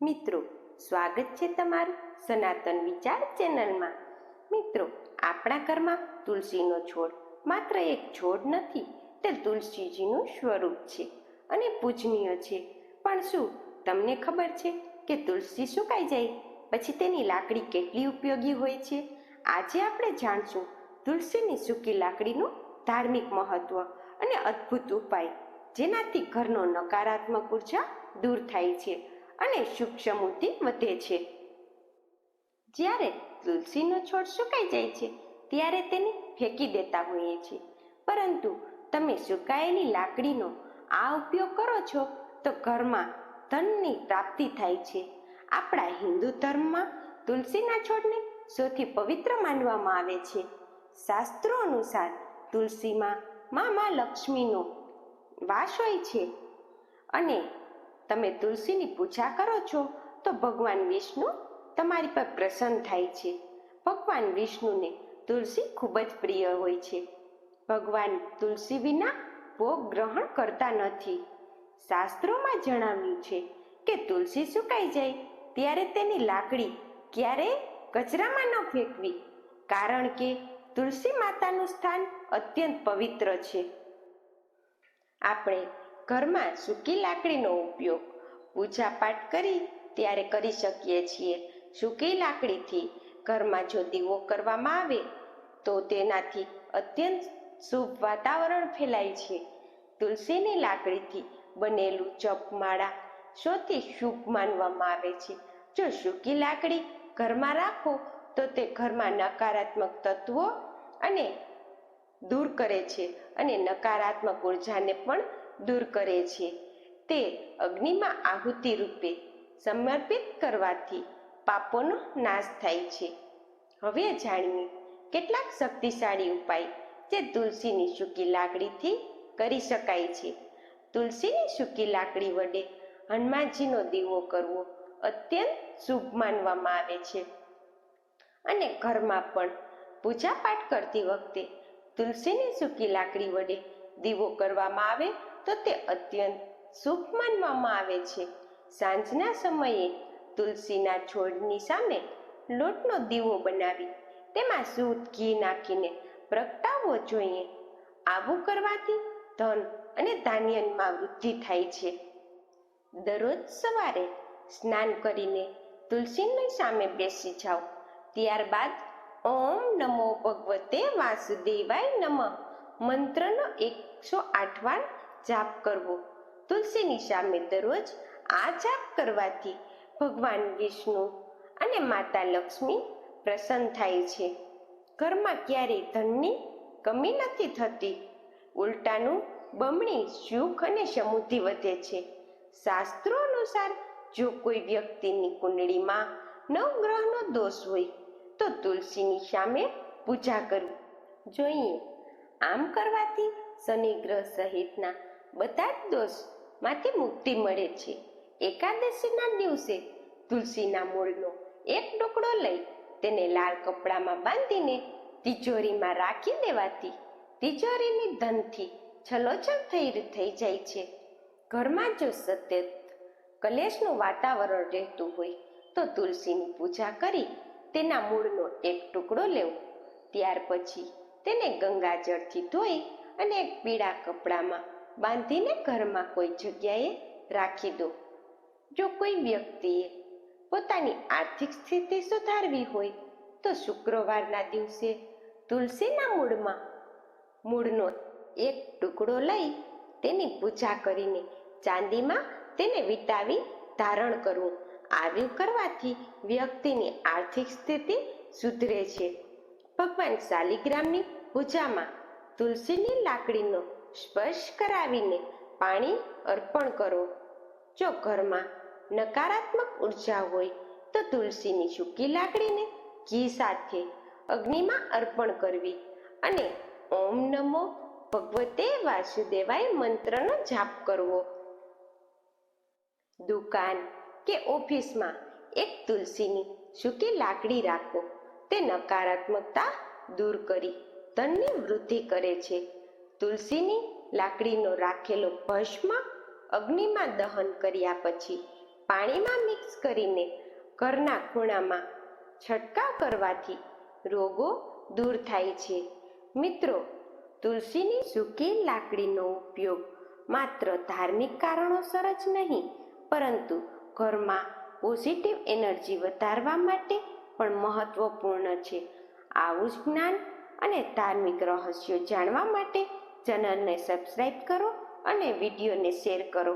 મિત્રો, સ્વાગત છે તમારું સનાતન વિચાર ચેનલમાં. મિત્રો, આપણા ઘરમાં તુલસીનો છોડ માત્ર એક છોડ નથી, તે તુલસીજીનું સ્વરૂપ છે અને પૂજનીય છે. પણ શું તમને ખબર છે કે તુલસી સુકાઈ જાય? પછી તેની લાકડી કેટલી ઉપયોગી હોય છે? આજે આપણે જાણશું તુલસીની સૂકી લાકડીનું ધાર્મિક મહત્વ અને અદ્ભુત ઉપાય, જેનાથી ઘરનો નકારાત્મક ઊર્જા દૂર થાય છે અને સુખ વધે છે. જ્યારે તુલસીનો છોડ સુકાઈ જાય છે, ત્યારે તેને ફેંકી દેતા હોઈએ છીએ. પરંતુ તમે સુકાયેલી લાકડીનો આ ઉપયોગ કરો છો, તો ઘરમાં ધનની પ્રાપ્તિ થાય છે. આપણા હિન્દુ ધર્મમાં તુલસીના છોડને સૌથી પવિત્ર માનવામાં આવે છે. શાસ્ત્રો અનુસાર તુલસીમાં મા લક્ષ્મીનો વાસ હોય છે. અને તમે તુલસીની પૂજા કરો છો, તો ભગવાન વિષ્ણુ તમારી પર પ્રસન્ન થાય છે. ભગવાન વિષ્ણુને તુલસી ખૂબ જ પ્રિય હોય છે. ભગવાન તુલસી વિના ભોગ ગ્રહણ કરતા નથી. શાસ્ત્રોમાં જણાવ્યું છે કે તુલસી સુકાઈ જાય ત્યારે તેની લાકડી ક્યારેય કચરામાં ન ફેંકવી, કારણ કે તુલસી માતાનું સ્થાન અત્યંત પવિત્ર છે. આપણે ઘરમાં સૂકી લાકડીનો ઉપયોગ પૂજા પાઠ કરી ત્યારે કરી શકીએ છીએ. સૂકી લાકડીથી ઘરમાં જો દીવો કરવામાં આવે, તો તેનાથી અત્યંત શુભ વાતાવરણ ફેલાય છે. તુલસીની લાકડીથી બનેલું જપમાળા સૌથી શુભ માનવામાં આવે છે. જો સૂકી લાકડી ઘરમાં રાખો, તો તે ઘરમાં નકારાત્મક તત્વો અને દૂર કરે છે અને નકારાત્મક ઉર્જાને પણ દૂર કરે છે. તે અગ્નિમાં આહુતિ રૂપે સમર્પિત કરવાથી પાપોનો નાશ થાય છે. હવે જાણીએ કેટલાક શક્તિશાળી ઉપાય જે તુલસીની સૂકી લાકડીથી કરી શકાય છે. તુલસીની સૂકી લાકડી વડે હનુમાનજીનો દીવો કરવો અત્યંત શુભ માનવામાં આવે છે. અને ઘરમાં પણ પૂજા પાઠ કરતી વખતે તુલસીની સૂકી લાકડી વડે દીવો કરવામાં આવે તો તે અત્યંત શુભ માનવામાં આવે છે. સાંજના સમયે તુલસીના છોડની સામે લોટનો દીવો બનાવી, તેમાં સૂત, ઘી નાખીને પ્રગટાવવો જોઈએ. આવું કરવાથી ધન અને ધાન્યમાં વૃદ્ધિ થાય છે. દરરોજ સવારે સ્નાન કરીને તુલસીની સામે બેસી જાઓ. ત્યારબાદ ઓમ નમો ભગવતે વાસુદેવાય નમ. મંત્રનો એકસો આઠ વાર જાપ કરવો. તુલસીની સામે દરરોજ આ જાપ કરવાથી ભગવાન વિષ્ણુ અને માતા લક્ષ્મી પ્રસન્ન થાય છે. ઘરમાં ક્યારેય ધનની કમી નથી થતી. ઉલટાનું બમણી સુખ અને સમૃદ્ધિ વધે છે. શાસ્ત્રો અનુસાર જો કોઈ વ્યક્તિની કુંડળીમાં નવગ્રહનો દોષ હોય, તો તુલસીની સામે પૂજા કરવી જોઈએ. આમ કરવાથી શનિ ગ્રહ સહિતના બધા જ દોષમાંથી મુક્તિ મળે છે. એકાદશીના દિવસે તુલસીના મૂળનો એક ટુકડો લઈ તેને લાલ કપડામાં બાંધીને તિજોરીમાં રાખી દેવાથી તિજોરીની ધનથી છલોછલ થઈ થઈ જાય છે. ઘરમાં જો સતત કલેશનું વાતાવરણ રહેતું હોય તો તુલસીની પૂજા કરી તેના મૂળનો એક ટુકડો લેવો. ત્યાર પછી તેને ગંગાજળથી ધોઈ અને એક પીળા કપડામાં બાંધીને ઘરમાં કોઈ જગ્યાએ રાખી દો. જો કોઈ વ્યક્તિએ પોતાની આર્થિક સ્થિતિ સુધારવી હોય, તો શુક્રવારના દિવસે તુલસીના મૂળમાં મૂળનો એક ટુકડો લઈ તેની પૂજા કરીને ચાંદીમાં તેને વિટાવી ધારણ કરવું. આવ્યું કરવાથી વ્યક્તિની આર્થિક સ્થિતિ સુધરે છે. ભગવાન શાલિગ્રામની પૂજામાં તુલસીની લાકડીનો સ્પર્શ કરાવીને પાણી અર્પણ કરો. જો ઘરમાં નકારાત્મક ઊર્જા હોય, તો તુલસીની સૂકી લાકડીને ઘી સાથે અગ્નિમાં અર્પણ કરવી અને ઓમ નમો ભગવતે વાસુદેવાય મંત્રનો જાપ કરવો. દુકાન કે ઓફિસમાં એક તુલસીની સૂકી લાકડી રાખો. તે નકારાત્મકતા દૂર કરી ધનની વૃદ્ધિ કરે છે. તુલસીની લાકડીનો રાખેલો ભસ્મ અગ્નિમાં દહન કર્યા પછી પાણીમાં મિક્સ કરીને ઘરના ખૂણામાં છંટકાવ કરવાથી રોગો દૂર થાય છે. મિત્રો, તુલસીની સૂકી લાકડીનો ઉપયોગ માત્ર ધાર્મિક કારણોસર જ નહીં, પરંતુ ઘરમાં પોઝિટિવ એનર્જી વધારવા માટે પણ મહત્વપૂર્ણ છે. આવું જ જ્ઞાન અને ધાર્મિક રહસ્યો જાણવા માટે ચેનલને સબસ્ક્રાઈબ કરો અને વિડીયોને શેર કરો.